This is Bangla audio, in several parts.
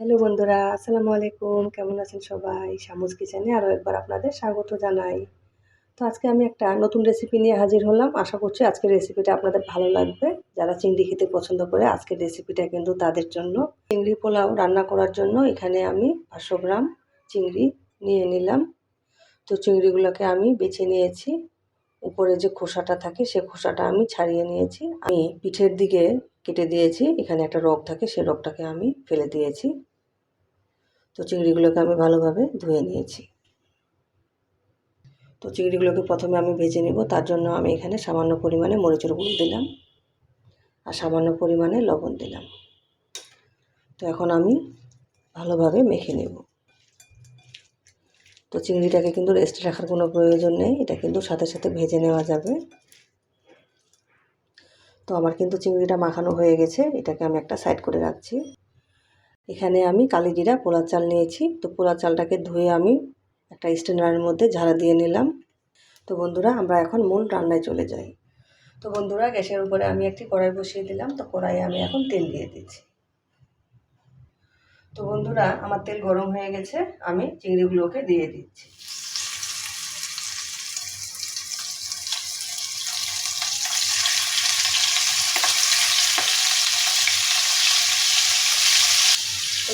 হ্যালো বন্ধুরা, আসসালামু আলাইকুম। কেমন আছেন সবাই? শামুজ কিচেনে আরও একবার আপনাদের স্বাগত জানাই। তো আজকে আমি একটা নতুন রেসিপি নিয়ে হাজির হলাম। আশা করছি আজকের রেসিপিটা আপনাদের ভালো লাগবে। যারা চিংড়ি খেতে পছন্দ করে, আজকের রেসিপিটা কিন্তু তাদের জন্য। চিংড়ি পোলাও রান্না করার জন্য এখানে আমি পাঁচশো গ্রাম চিংড়ি নিয়ে নিলাম। তো চিংড়িগুলোকে আমি বেছে নিয়েছি। উপরে যে খোসাটা থাকে, সে খোসাটা আমি ছাড়িয়ে নিয়েছি। আমি পিঠের দিকে কেটে দিয়েছি। এখানে একটা রগ থাকে, সে রগটাকে আমি ফেলে দিয়েছি। তো চিংড়িগুলোকে আমি ভালোভাবে ধুয়ে নিয়েছি। তো চিংড়িগুলোকে প্রথমে আমি ভেজে নেব, তার জন্য আমি এখানে সামান্য পরিমাণে মরিচের গুঁড়ো দিলাম আর সামান্য পরিমাণে লবণ দিলাম। তো এখন আমি ভালোভাবে মেখে নেব। তো চিংড়িটাকে কিন্তু রেস্টে রাখার কোনো প্রয়োজন নেই, এটা কিন্তু সাথে সাথে ভেজে নেওয়া যাবে। তো আমার কিন্তু চিংড়িটা মাখানো হয়ে গেছে, এটাকে আমি একটা সাইড করে রাখছি। এখানে আমি কালিজিরা পোলা চাল নিয়েছি। তো পোলা চালটাকে ধুয়ে আমি একটা স্ট্যান্ডারের মধ্যে ঝাড়া দিয়ে নিলাম। তো বন্ধুরা, আমরা এখন মূল রান্নায় চলে যাই। তো বন্ধুরা, গ্যাসের উপরে আমি একটি কড়াই বসিয়ে দিলাম। তো কড়াইয়ে আমি এখন তেল দিয়ে দিচ্ছি। তো বন্ধুরা, আমার তেল গরম হয়ে গেছে। আমি চিংড়িগুলোকে দিয়ে দিচ্ছি।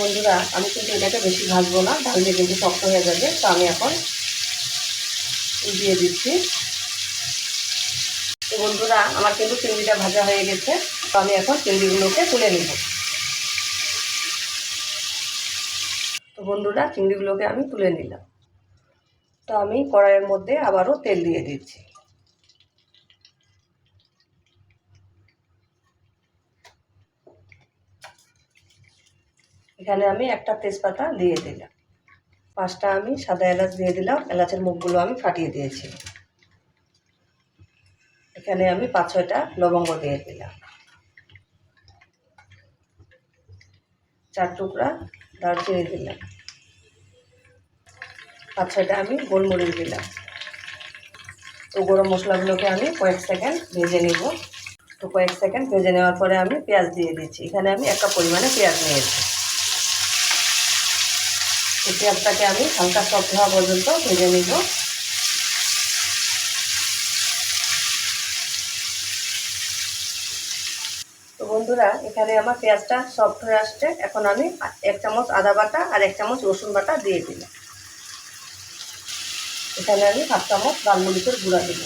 বন্ধুরা, আমি কিন্তু এটাকে বেশি ভাজবো না, ভাজলে কিন্তু শক্ত হয়ে যাবে। তো আমি এখন দিয়ে দিচ্ছি। তো বন্ধুরা, আমার কিন্তু চিংড়িটা ভাজা হয়ে গেছে। তো আমি এখন চিংড়িগুলোকে তুলে নেব। তো বন্ধুরা, চিংড়িগুলোকে আমি তুলে নিলাম। তো আমি কড়াইয়ের মধ্যে আবারও তেল দিয়ে দিচ্ছি। এখানে আমি একটা তেজপাতা দিয়ে দিলাম। পাঁচটা আমি সাদা এলাচ দিয়ে দিলাম। এলাচের মুখগুলো আমি ফাটিয়ে দিয়েছি। এখানে আমি পাঁচ ছয়টা লবঙ্গ দিয়ে দিলাম। চার টুকরা দারচিনি দিলাম। পাঁচ ছয়টা আমি গোলমরিচ দিলাম। তো গরম মশলাগুলোকে আমি কয়েক সেকেন্ড ভেজে নিব। তো কয়েক সেকেন্ড ভেজে নেওয়ার পরে আমি পেঁয়াজ দিয়ে দিচ্ছি। এখানে আমি একটা পরিমাণে পেঁয়াজ নিয়েছি। এই পেঁয়াজটাকে আমি হালকা সফট হওয়া পর্যন্ত ভেজে নিব। তো বন্ধুরা, এখানে আমার পেঁয়াজটা সফট হয়ে আসছে। এখন আমি এক চামচ আদা বাটা আর এক চামচ রসুন বাটা দিয়ে দিলাম। এখানে আমি হাফ চামচ লাল মরিচের গুঁড়া দিল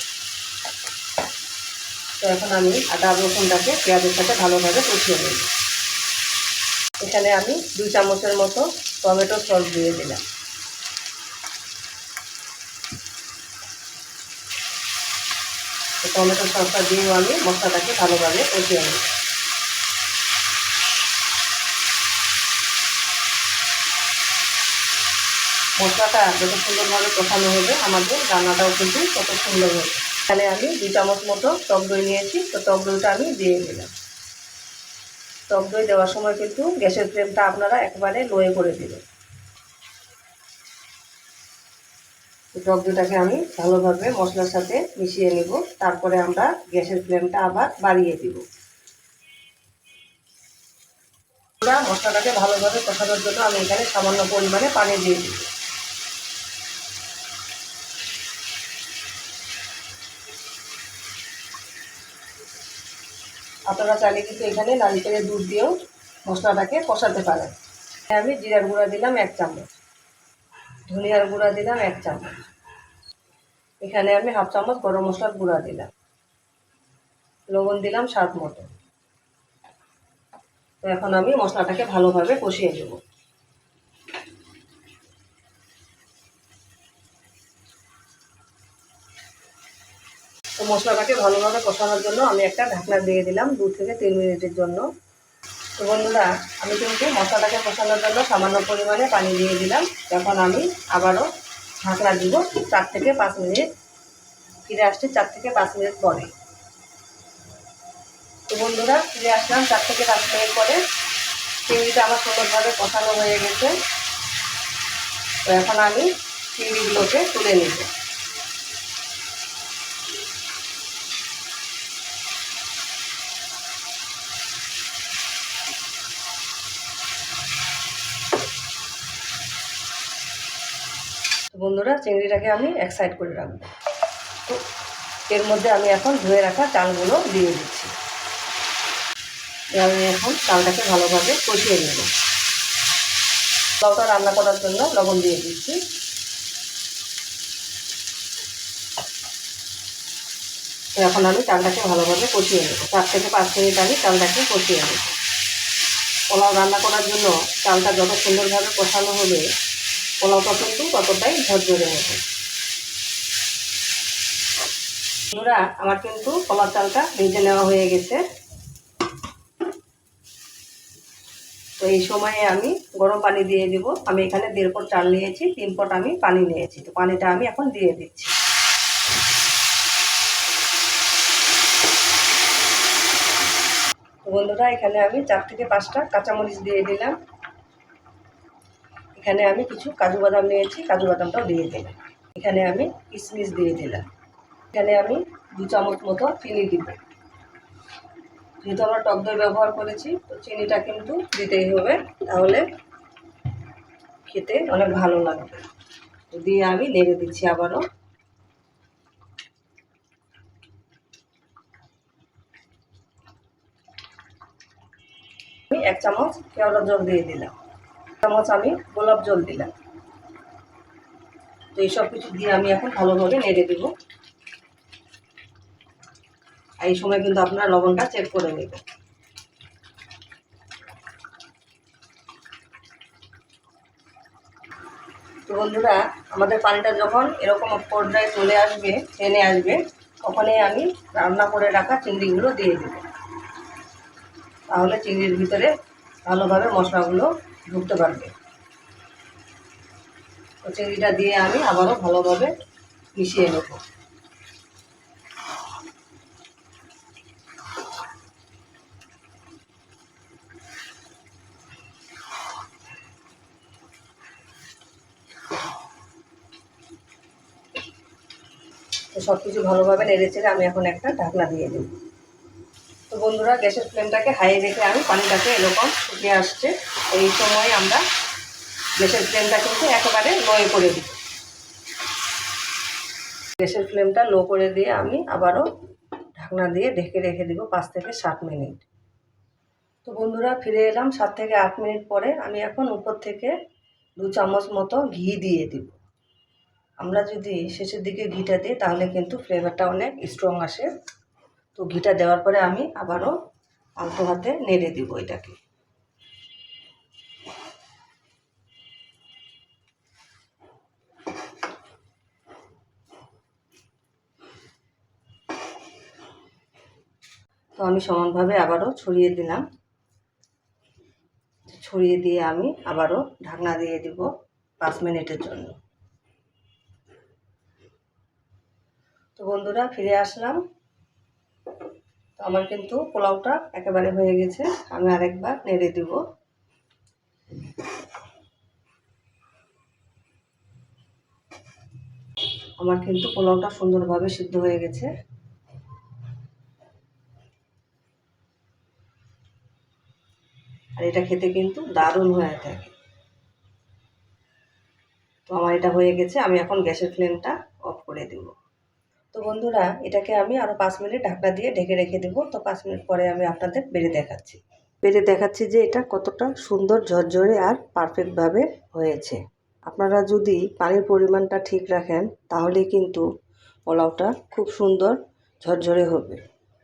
তো এখন আমি আদা রসুনটাকে পেঁয়াজের সাথে ভালোভাবে কষিয়ে নেব। এখানে আমি দুই চামচের মতো টমেটো সস দিয়ে দিলাম। টমেটো সসটা দিয়েও আমি মশলাটাকে ভালোভাবে কষিয়ে নেব। মশলাটা যত সুন্দরভাবে কষানো হবে, আমাদের রান্নাটাও কিন্তু তত সুন্দর হবে। এখানে আমি দু চামচ মতো টক দই নিয়েছি, তো টক দইটা আমি দিয়ে দিলাম। টক দই দেওয়ার সময় কিন্তু গ্যাসের ফ্লেমটা আপনারা একবারে লোয়ে করে দেবেন। টক দইটাকে আমি ভালোভাবে মশলার সাথে মিশিয়ে নিব, তারপরে আমরা গ্যাসের ফ্লেমটা আবার বাড়িয়ে দিব। আমরা মশলাটাকে ভালোভাবে কষানোর জন্য আমি এখানে সামান্য পরিমাণে পানি দিয়ে দিব আপনারা চাইলে কিন্তু এখানে নারিকেলের দুধ দিয়েও মশলাটাকে কষাতে পারেন। আমি জিরার গুঁড়া দিলাম এক চামচ। ধনিয়ার গুঁড়া দিলাম এক চামচ। এখানে আমি হাফ চামচ গরম মশলার গুঁড়া দিলাম। লবণ দিলাম স্বাদ মতো। তো এখন আমি মশলাটাকে ভালোভাবে কষিয়ে দেবো মশলাটাকে ভালোভাবে কষানোর জন্য আমি একটা ঢাকনা দিয়ে দিলাম দু থেকে তিন মিনিটের জন্য। তো বন্ধুরা, আমি কিন্তু মশলাটাকে কষানোর জন্য সামান্য পরিমাণে পানি দিয়ে দিলাম। এখন আমি আবারও ঢাকনা দিব চার থেকে পাঁচ মিনিট। ফিরে আসছি চার থেকে পাঁচ মিনিট পরে। তো বন্ধুরা, ফিরে আসলাম চার থেকে পাঁচ মিনিট পরে। চিংড়িটা আমার সুন্দরভাবে কষানো হয়ে গেছে। তো এখন আমি চিংড়িগুলোকে তুলে নিব। বন্ধুরা, চিংড়িটাকে আমি এক সাইড করে রাখব। তো এর মধ্যে আমি এখন ধুয়ে রাখা চালগুলো দিয়ে দিচ্ছি। আমি এখন চালটাকে ভালোভাবে কষিয়ে নেব। লবটা রান্না করার জন্য লবণ দিয়ে দিচ্ছি। এখন আমি চালটাকে ভালোভাবে কষিয়ে নেব। চার থেকে পাঁচ মিনিট আমি চালটাকে কষিয়ে নেব। পোলাও রান্না করার জন্য চালটা যত সুন্দরভাবে কষানো হবে পোলাওটা কিন্তু ততটাই ঝরঝরে হবে। বন্ধুরা, আমার কিন্তু কলার চালটা ভেজে নেওয়া হয়ে গেছে। তো এই সময়ে আমি গরম পানি দিয়ে দিব। আমি এখানে দেড় পট চাল নিয়েছি, তিন পট আমি পানি নিয়েছি। তো পানিটা আমি এখন দিয়ে দিচ্ছি। বন্ধুরা, এখানে আমি চার থেকে পাঁচটা কাঁচামরিচ দিয়ে দিলাম। এখানে আমি কিছু কাজু বাদাম নিয়েছি, কাজু বাদামটাও দিয়ে দিলাম। এখানে আমি কিশমিশ দিয়ে দিলাম। এখানে আমি দু চামচ মতো চিনি দিব। যেহেতু আমরা টক দই ব্যবহার করেছি, তো চিনিটা কিন্তু দিতেই হবে, তাহলে খেতে অনেক ভালো লাগবে। দিয়ে আমি নেড়ে দিচ্ছি আবারও। আমি এক চামচ কেওড়া জল দিয়ে দিলাম। চামচ আমি গোলাপ জল দিলাম। তো এইসব কিছু দিয়ে আমি এখন ভালোভাবে নেড়ে দেবো। আর এই সময় কিন্তু আপনারা লবণটা চেক করে নেবেন। তো বন্ধুরা, আমাদের পানিটা যখন এরকম পর্যায়ে চলে আসবে টেনে আসবে, তখনই আমি রান্না করে রাখা চিংড়িগুলো দিয়ে দেব। তাহলে চিংড়ির ভিতরে ভালোভাবে মশলাগুলো ঢুকতে পারবে। তো চিংড়িটা দিয়ে আমি আবারও ভালোভাবে মিশিয়ে নেব। সব কিছু ভালোভাবে নেড়ে চেড়ে আমি এখন একটা ঢাকনা দিয়ে দেব। তো বন্ধুরা, গ্যাসের ফ্লেমটাকে হাই রেখে আমি পানিটাকে এরকম ফুটে আসছে। এই সময় আমরা গ্যাসের ফ্লেমটা কিন্তু একেবারে লোয়ে করে দিই। গ্যাসের ফ্লেমটা লো করে দিয়ে আমি আবারও ঢাকনা দিয়ে ঢেকে রেখে দিব পাঁচ থেকে সাত মিনিট। তো বন্ধুরা, ফিরে এলাম সাত থেকে আট মিনিট পরে। আমি এখন উপর থেকে দু চামচ মতো ঘি দিয়ে দিব। আমরা যদি শেষের দিকে ঘিটা দিই, তাহলে কিন্তু ফ্লেভারটা অনেক স্ট্রং আসে। তো ঘিটা দেওয়ার পরে আমি আবারও আলতো হাতে নেড়ে দিব এটাকে। তো আমি সমানভাবে আবারও ছড়িয়ে দিলাম। ছড়িয়ে দিয়ে আমি আবারও ঢাকনা দিয়ে দিব পাঁচ মিনিটের জন্য। তো বন্ধুরা, ফিরে আসলাম। তো আমার কিন্তু পোলাওটা একেবারে হয়ে গেছে, আমি আরেকবার নেড়ে দিব। আমার কিন্তু পোলাওটা সুন্দরভাবে সিদ্ধ হয়ে গেছে। আর এটা খেতে কিন্তু দারুণ হয়ে থাকে। তো আমার এটা হয়ে গেছে, আমি এখন গ্যাসের ফ্লেমটা অফ করে দেবো। তো বন্ধুরা, এটাকে আমি আরও পাঁচ মিনিট ঢাকনা দিয়ে ঢেকে রেখে দেবো। তো পাঁচ মিনিট পরে আমি আপনাদের বেড়ে দেখাচ্ছি। বেড়ে দেখাচ্ছি যে এটা কতটা সুন্দর, ঝরঝরে আর পারফেক্টভাবে হয়েছে। আপনারা যদি পানির পরিমাণটা ঠিক রাখেন, তাহলে কিন্তু পোলাওটা খুব সুন্দর ঝরঝরে হবে।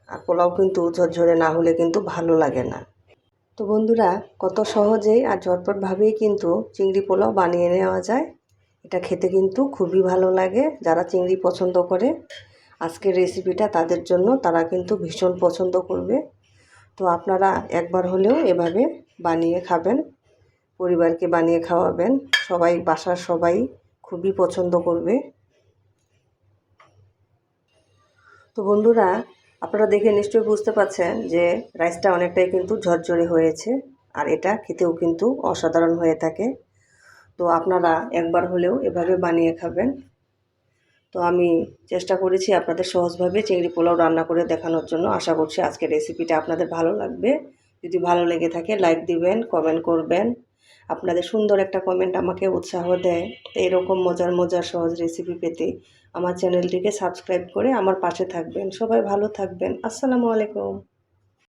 আর পোলাও কিন্তু ঝরঝরে না হলে কিন্তু ভালো লাগে না। তো বন্ধুরা, কত সহজেই আর ঝটপটভাবেই কিন্তু চিংড়ি পোলাও বানিয়ে নেওয়া যায়। এটা খেতে কিন্তু খুবই ভালো লাগে, যারা চিংড়ি পছন্দ করে। আজকের রেসিপিটা তাদের জন্য, তারা কিন্তু ভীষণ পছন্দ করবে। তো আপনারা একবার হলেও এভাবে বানিয়ে খাবেন, পরিবারকে বানিয়ে খাওয়াবেন। সবাই, বাসার সবাই খুবই পছন্দ করবে। তো বন্ধুরা আপনারা দেখে নিশ্চয়ই বুঝতে পারছেন যে রাইসটা অনেকটাই কিন্তু ঝরঝরে হয়েছে আর এটা খেতেও কিন্তু অসাধারণ হয়ে থাকে। তো আপনারা একবার হলেও এভাবে বানিয়ে খাবেন। তো আমি চেষ্টা করেছি আপনাদের সহজভাবে চিংড়ি পোলাও রান্না করে দেখানোর জন্য। আশা করছি আজকের রেসিপিটা আপনাদের ভালো লাগবে। যদি ভালো লেগে থাকে, লাইক দিবেন, কমেন্ট করবেন। আপনাদের সুন্দর একটা কমেন্ট আমাকে উৎসাহ দেয়। তো এরকম মজার মজার, সহজ রেসিপি পেতে আমার চ্যানেলটিকে সাবস্ক্রাইব করে আমার পাশে থাকবেন। সবাই ভালো থাকবেন। আসসালামু আলাইকুম।